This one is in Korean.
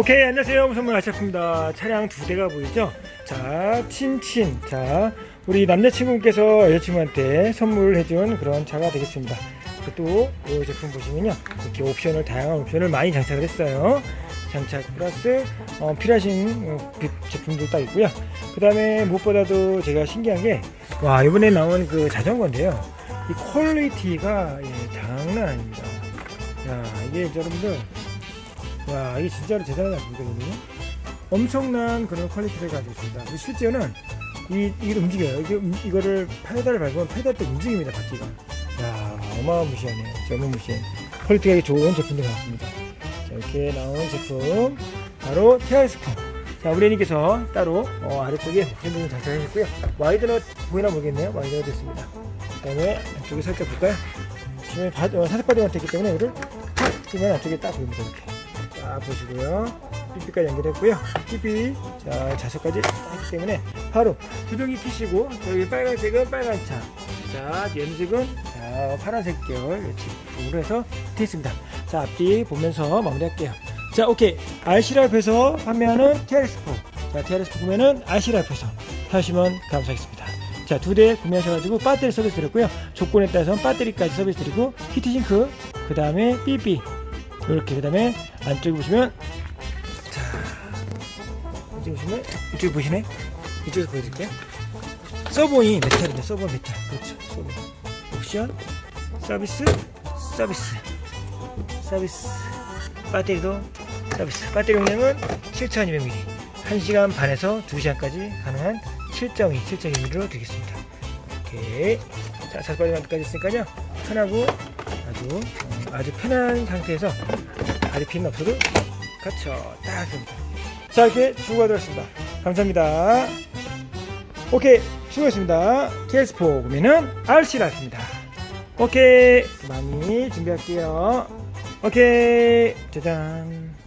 오케이 안녕하세요. 선물 아시아입니다. 차량 두 대가 보이죠? 자 친친. 자 우리 남자친구께서 여자친구한테 선물을 해준 그런 차가 되겠습니다. 또이 제품 보시면요. 이렇게 옵션을 다양한 옵션을 많이 장착을 했어요. 장착 플러스 어, 필요하신 어, 비- 제품도 딱 있고요. 그 다음에 무엇보다도 제가 신기한 게 와 이번에 나온 그 자전거인데요. 이 퀄리티가 예, 장난 아닙니다. 야 이게 여러분들 와 이게 진짜로 않습니까 이거는? 엄청난 그런 퀄리티를 가지고 있습니다. 실제로는 이, 이게 움직여요. 이게, 음- 이거를 페달을 밟으면 페달도 움직입니다 바퀴가. 야 어마무시하네요. 어마무시해. 퀄리티가 좋은 제품들 같습니다. 자 이렇게 나온 제품. 바로 테아스품 자 우리 애님께서 따로 어, 아래쪽에 핸들을 장착해 줬고요. 와이드넛 보이나 모르겠네요. 와이드넛 됐습니다. 그 다음에 안쪽에 살짝 볼까요? 지금 사색 바디가 됐기 때문에 이거를 탁 끼면 안쪽에 딱 보입니다. 이렇게 자 보시고요. 삐삐까지 연결했고요. 삐삐 자 자석까지 했기 때문에 바로 두둥이 키시고 저기 빨간색은 빨간 차 자 연색은 자 파란색 계열 이쪽으로 해서 되어 있습니다. 자 앞뒤 보면서 마무리할게요. 자 오케이. RC라이프에서 판매하는 TRS4 자 TRS4 구매는 RC라이프에서 사시면 감사하겠습니다. 자 두 대 구매하셔가지고 배터리 서비스 드렸고요. 조건에 따라서는 배터리까지 서비스 드리고 히트싱크 그 다음에 삐삐 이렇게 그 다음에 안쪽에 보시면 자 이쪽 보시면 이쪽 보시네. 이쪽에서 보여드릴게요. 서본이 메탈인데 서본 메탈. 그렇죠 서본 옵션 서비스 서비스. 서비스. 배터리도 서비스. 배터리 용량은 7200mAh 1시간 반에서 2시간까지 가능한 7.2 7.2mm로 드리겠습니다. 오케이. 자 사스바디만까지 있으니까요. 편하고 어, 아주 편한 상태에서 다리 핀 없어도 그렇죠 딱 됩니다 자 이렇게 주고가 되었습니다. 감사합니다. 오케이 수고했습니다. TS4 구매는 RC라입니다. 오케이 많이 준비할게요. 오케이 짜잔